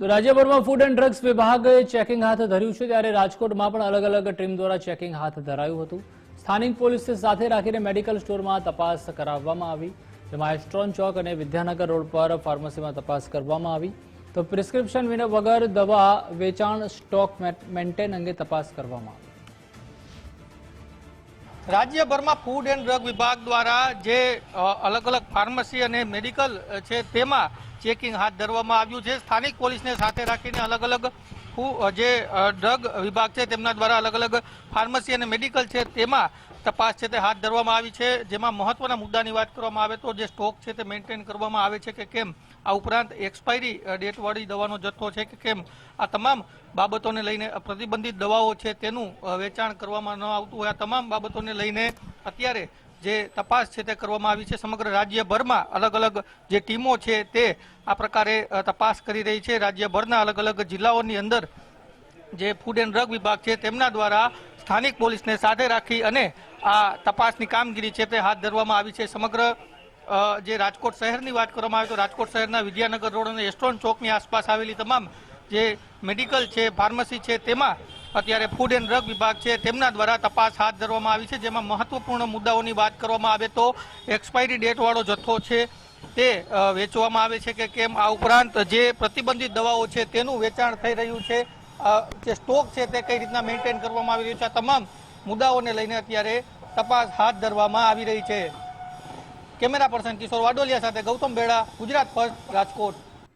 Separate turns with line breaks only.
રાજ્યભરમાં food and drugs વિભાગે checking હાથ ધર્યું છે ત્યારે રાજકોટમાં પણ અલગ અલગ ટીમ દ્વારા ચેકિંગ હાથ ધરાયું હતું. સ્થાનિક પોલીસ સાથે રાખીને મેડિકલ સ્ટોરમાં તપાસ કરાવવામાં આવી. જેમાં એસ્ટ્રોન ચોક અને વિદ્યાનગર રોડ પર ફાર્મસીમાં તપાસ કરવામાં આવી. તો પ્રિસ્ક્રિપ્શન વિના વગર દવા વેચાણ સ્ટોક મેન્ટેન અંગે તપાસ કરવામાં આવી.
રાજ્યભરમાં ફૂડ એન્ડ ડ્રગ વિભાગ દ્વારા જે અલગ અલગ ફાર્મસી અને મેડિકલ છે તેમાં ચેકિંગ હાથ ધરવામાં આવ્યું છે. સ્થાનિક પોલીસને સાથે રાખીને અલગ અલગ જે ડ્રગ વિભાગ છે તેમના દ્વારા અલગ અલગ ફાર્મસી અને મેડિકલ છે તેમાં તપાસ છે તે હાથ ધરવામાં આવી છે. જેમાં મહત્વના મુદ્દાની વાત કરવામાં આવે તો જે સ્ટોક છે તે મેન્ટેન કરવામાં આવે છે કે કેમ? આ ઉપરાંત એક્સપાયરી ડેટવાળી દવાનો જથ્થો છે કે કેમ? આ તમામ બાબતોને લઈને પ્રતિબંધિત દવાઓ છે તેનું વેચાણ કરવામાં ન આવતું હોય. આ તમામ બાબતોને લઈને અત્યારે જે તપાસ છે તે કરવામાં આવી છે. સમગ્ર રાજ્યભરમાં અલગ અલગ જે ટીમો છે તે આ પ્રકારે તપાસ કરી રહી છે. રાજ્યભરના અલગ અલગ જિલ્લાઓની અંદર જે ફૂડ એન્ડ ડ્રગ વિભાગ છે તેમના દ્વારા સ્થાનિક પોલીસને સાથે રાખી અને આ તપાસની કામગીરી છે તે હાથ ધરવામાં આવી છે. સમગ્ર જે રાજકોટ શહેરની વાત કરવામાં આવે તો રાજકોટ શહેરના વિદ્યાનગર રોડ અને એસ્ટ્રોન ચોકની આસપાસ આવેલી તમામ જે મેડિકલ છે, ફાર્મસી છે તેમાં અત્યારે ફૂડ એન્ડ ડ્રગ વિભાગ છે, તેમના દ્વારા તપાસ હાથ ધરવામાં આવી છે. જેમાં મહત્વપૂર્ણ મુદ્દાઓની વાત કરવામાં આવે તો એક્સપાયરી ડેટવાળો જથ્થો છે, તે વેચવામાં આવે છે કે કેમ? આ ઉપરાંત જે પ્રતિબંધિત દવાઓ છે, તેનું વેચાણ થઈ રહ્યું છે. જે સ્ટોક છે, તે કઈ રીતના મેન્ટેન કરવામાં આવી રહ્યું છે? આ તમામ મુદ્દાઓને લઈને અત્યારે તપાસ હાથ ધરવામાં આવી રહી છે. કેમેરા પર્સન કિશોર વાડોલિયા સાથે ગૌતમ બેડા, ગુજરાત ફર્સ્ટ રાજકોટ.